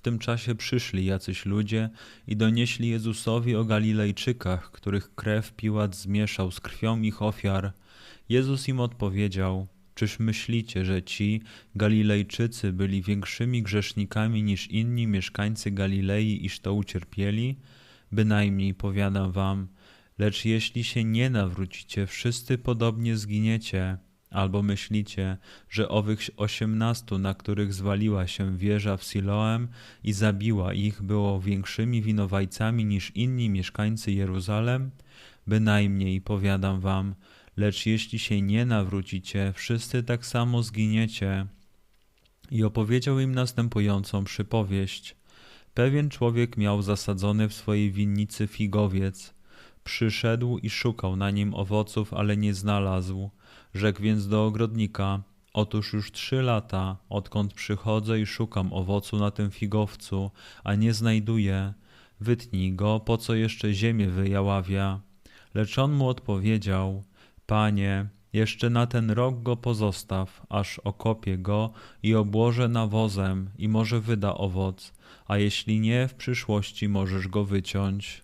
tym czasie przyszli jacyś ludzie i donieśli Jezusowi o Galilejczykach, których krew Piłat zmieszał z krwią ich ofiar. Jezus im odpowiedział: Czyż myślicie, że ci Galilejczycy byli większymi grzesznikami niż inni mieszkańcy Galilei, iż to ucierpieli? Bynajmniej powiadam wam, lecz jeśli się nie nawrócicie, wszyscy podobnie zginiecie. Albo myślicie, że owych osiemnastu, na których zwaliła się wieża w Siloem i zabiła ich, było większymi winowajcami niż inni mieszkańcy Jeruzalem? Bynajmniej, powiadam wam, lecz jeśli się nie nawrócicie, wszyscy tak samo zginiecie. I opowiedział im następującą przypowieść. Pewien człowiek miał zasadzony w swojej winnicy figowiec. Przyszedł i szukał na nim owoców, ale nie znalazł. Rzekł więc do ogrodnika: Otóż już trzy lata, odkąd przychodzę i szukam owocu na tym figowcu, a nie znajduję. Wytnij go, po co jeszcze ziemię wyjaławia. Lecz on mu odpowiedział: Panie, jeszcze na ten rok go pozostaw, aż okopię go i obłożę nawozem i może wyda owoc, a jeśli nie, w przyszłości możesz go wyciąć.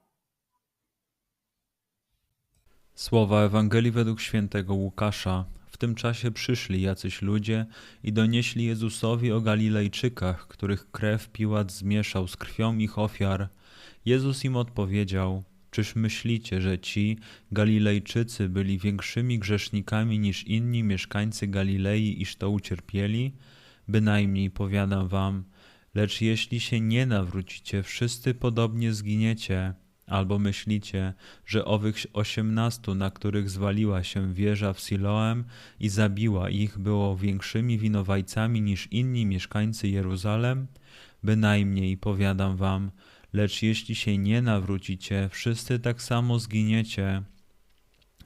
Słowa Ewangelii według świętego Łukasza tym czasie przyszli jacyś ludzie i donieśli Jezusowi o Galilejczykach, których krew Piłat zmieszał z krwią ich ofiar. Jezus im odpowiedział: Czyż myślicie, że ci Galilejczycy byli większymi grzesznikami niż inni mieszkańcy Galilei, iż to ucierpieli? Bynajmniej powiadam wam, lecz jeśli się nie nawrócicie, wszyscy podobnie zginiecie. Albo myślicie, że owych osiemnastu, na których zwaliła się wieża w Siloem i zabiła ich, było większymi winowajcami niż inni mieszkańcy Jeruzalem? Bynajmniej, powiadam wam, lecz jeśli się nie nawrócicie, wszyscy tak samo zginiecie.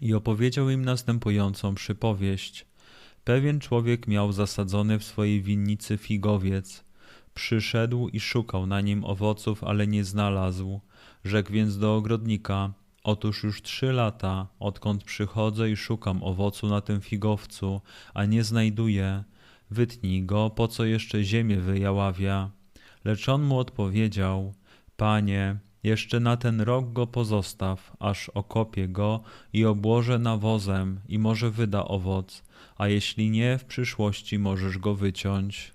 I opowiedział im następującą przypowieść. Pewien człowiek miał zasadzony w swojej winnicy figowiec. Przyszedł i szukał na nim owoców, ale nie znalazł. Rzekł więc do ogrodnika: Otóż już trzy lata, odkąd przychodzę i szukam owocu na tym figowcu, a nie znajduję. Wytnij go, po co jeszcze ziemię wyjaławia. Lecz on mu odpowiedział: Panie, jeszcze na ten rok go pozostaw, aż okopię go i obłożę nawozem i może wyda owoc, a jeśli nie, w przyszłości możesz go wyciąć.